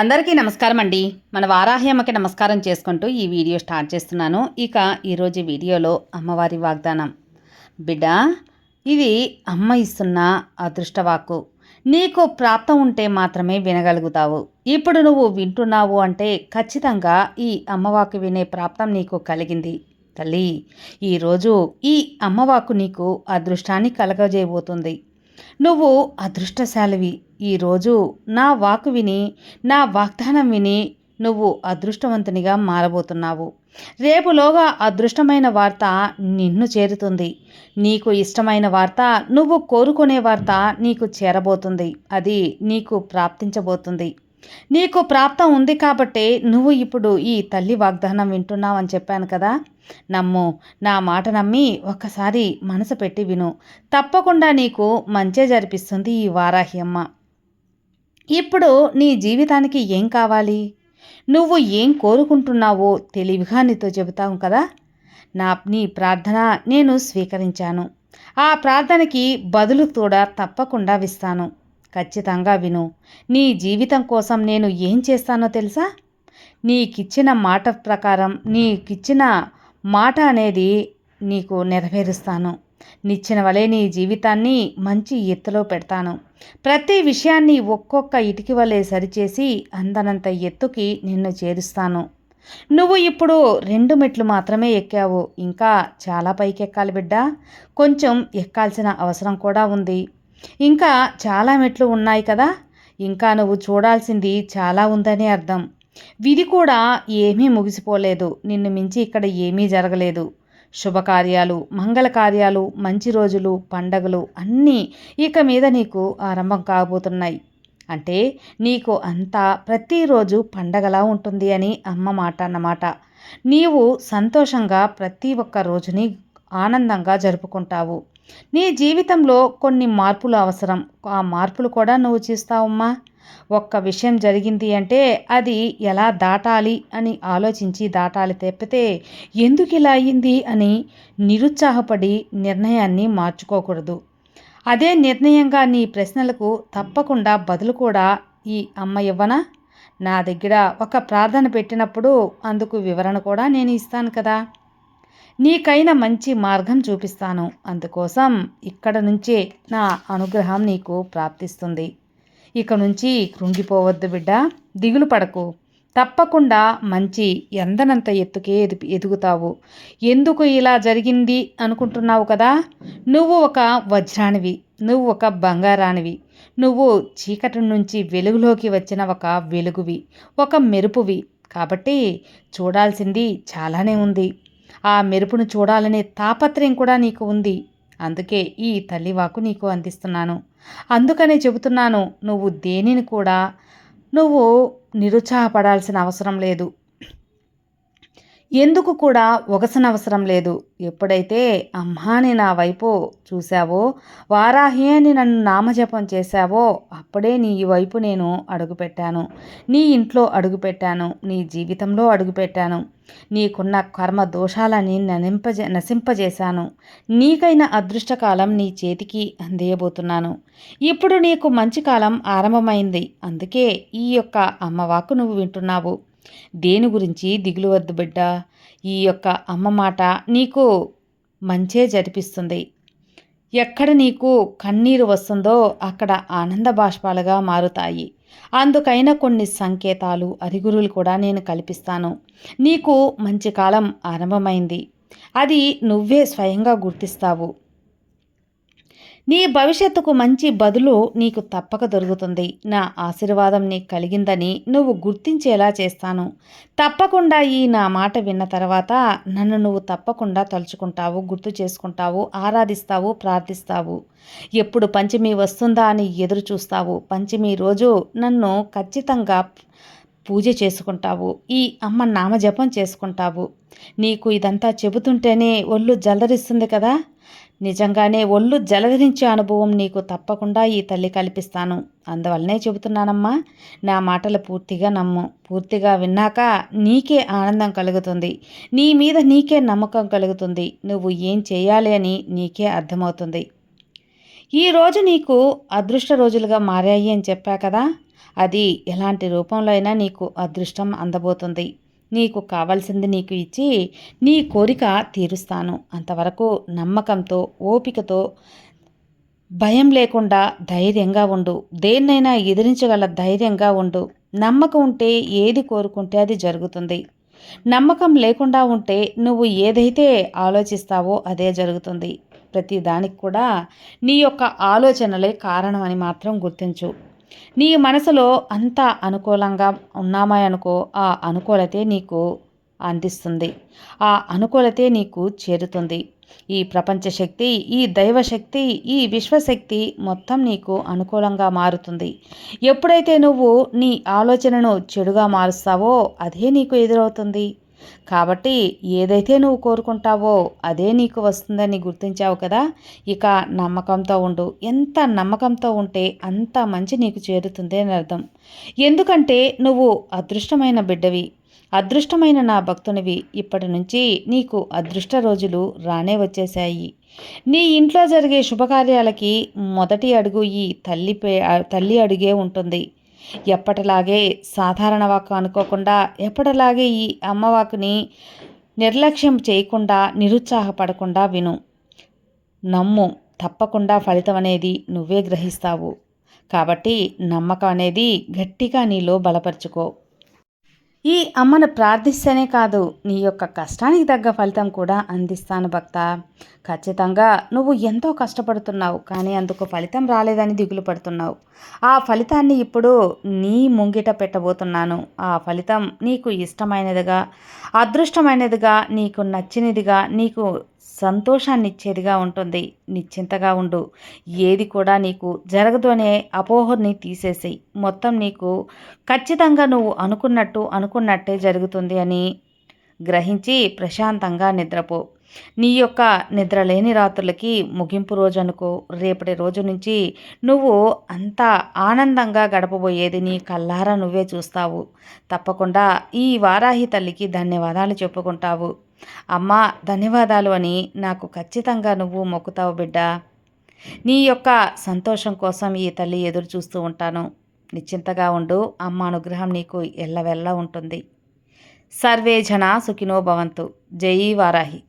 అందరికీ నమస్కారం అండి. మన వారాహ్యమ్మకి నమస్కారం చేసుకుంటూ ఈ వీడియో స్టార్ట్ చేస్తున్నాను. ఇక ఈరోజు వీడియోలో అమ్మవారి వాగ్దానం. బిడ్డ ఇది అమ్మ ఇస్తున్న అదృష్టవాక్కు. నీకు ప్రాప్తం ఉంటే మాత్రమే వినగలుగుతావు. ఇప్పుడు నువ్వు వింటున్నావు అంటే ఖచ్చితంగా ఈ అమ్మవాకు వినే ప్రాప్తం నీకు కలిగింది. తల్లి ఈరోజు ఈ అమ్మవాకు నీకు అదృష్టాన్ని కలగజేయబోతుంది. నువ్వు అదృష్టశాలివి. ఈరోజు నా వాకు విని నా వాగ్దానం విని నువ్వు అదృష్టవంతునిగా మారబోతున్నావు. రేపులోగా అదృష్టమైన వార్త నిన్ను చేరుతుంది. నీకు ఇష్టమైన వార్త నువ్వు కోరుకునే వార్త నీకు చేరబోతుంది. అది నీకు ప్రాప్తించబోతుంది. నీకు ప్రాప్తం ఉంది కాబట్టే నువ్వు ఇప్పుడు ఈ తల్లి వాగ్దానం వింటున్నావు అని చెప్పాను కదా. నమ్ము నా మాట నమ్మి ఒక్కసారి మనసు పెట్టి విను. తప్పకుండా నీకు మంచే జరిపిస్తుంది ఈ వారాహి అమ్మ. ఇప్పుడు నీ జీవితానికి ఏం కావాలి? నువ్వు ఏం కోరుకుంటున్నావో తెలివిగా నీతో చెబుతావు కదా? నా నీ ప్రార్థన నేను స్వీకరించాను. ఆ ప్రార్థనకి బదులు కూడా తప్పకుండా విస్తాను. ఖచ్చితంగా విను. నీ జీవితం కోసం నేను ఏం చేస్తానో తెలుసా? నీకిచ్చిన మాట ప్రకారం నీకిచ్చిన మాట అనేది నీకు నెరవేరుస్తాను. నిచ్చిన వలె నీ జీవితాన్ని మంచి ఎత్తులో పెడతాను. ప్రతి విషయాన్ని ఒక్కొక్క ఇటుకి వలె సరిచేసి అందనంత ఎత్తుకి నిన్ను చేరుస్తాను. నువ్వు ఇప్పుడు రెండు మెట్లు మాత్రమే ఎక్కావు. ఇంకా చాలా పైకి ఎక్కాలి బిడ్డ. కొంచెం ఎక్కాల్సిన అవసరం కూడా ఉంది. ఇంకా చాలా మెట్లు ఉన్నాయి కదా. ఇంకా నువ్వు చూడాల్సింది చాలా ఉందని అర్థం. విధి కూడా ఏమీ ముగిసిపోలేదు. నిన్ను మించి ఇక్కడ ఏమీ జరగలేదు. శుభకార్యాలు మంగళ కార్యాలు మంచి రోజులు పండగలు అన్నీ ఇక మీద నీకు ఆరంభం కాబోతున్నాయి. అంటే నీకు అంతా ప్రతిరోజు పండగలా ఉంటుంది అని అమ్మ మాట అన్నమాట. నీవు సంతోషంగా ప్రతి ఒక్క రోజుని ఆనందంగా జరుపుకుంటావు. నీ జీవితంలో కొన్ని మార్పులు అవసరం. ఆ మార్పులు కూడా నువ్వు చేస్తావమ్మా. ఒక్క విషయం జరిగింది అంటే అది ఎలా దాటాలి అని ఆలోచించి దాటాలి తెప్పితే ఎందుకు ఇలా అయ్యింది అని నిరుత్సాహపడి నిర్ణయాన్ని మార్చుకోకూడదు. అదే నిర్ణయంగా నీ ప్రశ్నలకు తప్పకుండా బదులు కూడా ఈ అమ్మ ఇవ్వనా? నా దగ్గర ఒక ప్రార్థన పెట్టినప్పుడు అందుకు వివరణ కూడా నేను ఇస్తాను కదా. నీకైన మంచి మార్గం చూపిస్తాను. అందుకోసం ఇక్కడ నుంచే నా అనుగ్రహం నీకు ప్రాప్తిస్తుంది. ఇక నుంచి కృంగిపోవద్దు బిడ్డ దిగులు పడకు. తప్పకుండా మంచి ఎందనంత ఎత్తుకే ఎదు ఎదుగుతావు. ఎందుకు ఇలా జరిగింది అనుకుంటున్నావు కదా? నువ్వు ఒక వజ్రానివి నువ్వు ఒక బంగారానివి. నువ్వు చీకటి నుంచి వెలుగులోకి వచ్చిన ఒక వెలుగువి ఒక మెరుపువి. కాబట్టి చూడాల్సింది చాలానే ఉంది. ఆ మెరుపును చూడాలనే తాపత్రయం కూడా నీకు ఉంది. అందుకే ఈ తల్లివాకు నీకు అందిస్తున్నాను. అందుకనే చెబుతున్నాను నువ్వు దేనిని కూడా నువ్వు నిరుత్సాహపడాల్సిన అవసరం లేదు. ఎందుకు కూడా ఒగసనవసరం లేదు? ఎప్పుడైతే అమ్మాని నా వైపు చూశావో వారాహి అని నన్ను నామజపం చేశావో అప్పుడే నీ వైపు నేను అడుగుపెట్టాను. నీ ఇంట్లో అడుగుపెట్టాను నీ జీవితంలో అడుగుపెట్టాను. నీకున్న కర్మ దోషాలని ననింపజే నశింపజేశాను. నీకైన అదృష్టకాలం నీ చేతికి అందేయబోతున్నాను. ఇప్పుడు నీకు మంచి కాలం ఆరంభమైంది. అందుకే ఈ యొక్క అమ్మవాకు నువ్వు వింటున్నావు. దేని గురించి దిగులు వద్దు బిడ్డ? ఈ యొక్క అమ్మ మాట నీకు మంచే జరిపిస్తుంది. ఎక్కడ నీకు కన్నీరు వస్తుందో అక్కడ ఆనంద బాష్పాలుగా మారుతాయి. అందుకైన కొన్ని సంకేతాలు అరిగురులు కూడా నేను కల్పిస్తాను. నీకు మంచి కాలం ఆరంభమైంది. అది నువ్వే స్వయంగా గుర్తిస్తావు. నీ భవిష్యత్తుకు మంచి బదులు నీకు తప్పక దొరుకుతుంది. నా ఆశీర్వాదం నీకు కలిగిందని నువ్వు గుర్తించేలా చేస్తాను. తప్పకుండా ఈ నా మాట విన్న తర్వాత నన్ను నువ్వు తప్పకుండా తలుచుకుంటావు గుర్తు చేసుకుంటావు ఆరాధిస్తావు ప్రార్థిస్తావు. ఎప్పుడు పంచమి వస్తుందా అని ఎదురు చూస్తావు. పంచమి రోజు నన్ను ఖచ్చితంగా పూజ చేసుకుంటావు. ఈ అమ్మ నామజపం చేసుకుంటావు. నీకు ఇదంతా చెబుతుంటేనే ఒళ్ళు జలదరిస్తుంది కదా? నిజంగానే ఒళ్ళు జలధరించే అనుభవం నీకు తప్పకుండా ఈ తల్లి కల్పిస్తాను. అందువల్లనే చెబుతున్నానమ్మా నా మాటలు పూర్తిగా నమ్ము. పూర్తిగా విన్నాక నీకే ఆనందం కలుగుతుంది. నీ మీద నీకే నమ్మకం కలుగుతుంది. నువ్వు ఏం చేయాలి అని నీకే అర్థమవుతుంది. ఈరోజు నీకు అదృష్ట రోజులుగా మారాయి అని చెప్పా కదా? అది ఎలాంటి రూపంలో అయినా నీకు అదృష్టం అందబోతుంది. నీకు కావాల్సింది నీకు ఇచ్చి నీ కోరిక తీరుస్తాను. అంతవరకు నమ్మకంతో ఓపికతో భయం లేకుండా ధైర్యంగా ఉండు. దేన్నైనా ఎదిరించగల ధైర్యంగా ఉండు. నమ్మకం ఉంటే ఏది కోరుకుంటే అది జరుగుతుంది. నమ్మకం లేకుండా ఉంటే నువ్వు ఏదైతే ఆలోచిస్తావో అదే జరుగుతుంది. ప్రతి దానికి కూడా నీ యొక్క ఆలోచనలే కారణం అని మాత్రం గుర్తించు. నీ మనసులో అంత అనుకూలంగా ఉన్నామా అనుకో ఆ అనుకూలతే నీకు అందిస్తుంది. ఆ అనుకూలతే నీకు చేరుతుంది. ఈ ప్రపంచ శక్తి ఈ దైవశక్తి ఈ విశ్వశక్తి మొత్తం నీకు అనుకూలంగా మారుతుంది. ఎప్పుడైతే నువ్వు నీ ఆలోచనను చెడుగా మారుస్తావో అదే నీకు ఎదురవుతుంది. కాబట్టి ఏదైతే నువ్వు కోరుకుంటావో అదే నీకు వస్తుందని గుర్తించావు కదా ఇక నమ్మకంతో ఉండు. ఎంత నమ్మకంతో ఉంటే అంత మంచి నీకు చేరుతుంది అని అర్థం. ఎందుకంటే నువ్వు అదృష్టమైన బిడ్డవి అదృష్టమైన నా భక్తునివి. ఇప్పటి నుంచి నీకు అదృష్ట రోజులు రానే వచ్చేశాయి. నీ ఇంట్లో జరిగే శుభకార్యాలకి మొదటి అడుగు ఈ తల్లి తల్లి అడుగే ఉంటుంది. ఎప్పటిలాగే సాధారణ వాక్ అనుకోకుండా ఎప్పటిలాగే ఈ అమ్మవాకుని నిర్లక్ష్యం చేయకుండా నిరుత్సాహపడకుండా విను. నమ్ము తప్పకుండా ఫలితం అనేది నువ్వే గ్రహిస్తావు. కాబట్టి నమ్మకం అనేది గట్టిగా నీలో బలపరుచుకో. ఈ అమ్మను ప్రార్థిస్తేనే కాదు నీ యొక్క కష్టానికి తగ్గ ఫలితం కూడా అందిస్తాను భక్త. ఖచ్చితంగా నువ్వు ఎంతో కష్టపడుతున్నావు కానీ అందుకు ఫలితం రాలేదని దిగులు పడుతున్నావు. ఆ ఫలితాన్ని ఇప్పుడు నీ ముంగిట పెట్టబోతున్నాను. ఆ ఫలితం నీకు ఇష్టమైనదిగా అదృష్టమైనదిగా నీకు నచ్చినదిగా నీకు సంతోషాన్ని ఇచ్చేదిగా ఉంటుంది. నిశ్చింతగా ఉండు. ఏది కూడా నీకు జరగదు అనే అపోహని తీసేసి మొత్తం నీకు ఖచ్చితంగా నువ్వు అనుకున్నట్టు అనుకున్నట్టే జరుగుతుంది అని గ్రహించి ప్రశాంతంగా నిద్రపో. నీ యొక్క నిద్రలేని రాత్రులకి ముగింపు రోజు అనుకో రేపటి రోజు నుంచి నువ్వు అంత ఆనందంగా గడపబోయేది నీ కల్లారా నువ్వే చూస్తావు. తప్పకుండా ఈ వారాహి తల్లికి ధన్యవాదాలు చెప్పుకుంటావు. అమ్మా ధన్యవాదాలు అని నాకు ఖచ్చితంగా నువ్వు మొక్కుతావు బిడ్డ. నీ యొక్క సంతోషం కోసం ఈ తల్లి ఎదురు చూస్తూ ఉంటాను. నిశ్చింతగా ఉండు అమ్మ అనుగ్రహం నీకు ఎల్లవెల్లా ఉంటుంది. సర్వే జన సుఖినో భవంతు. జై వారాహి.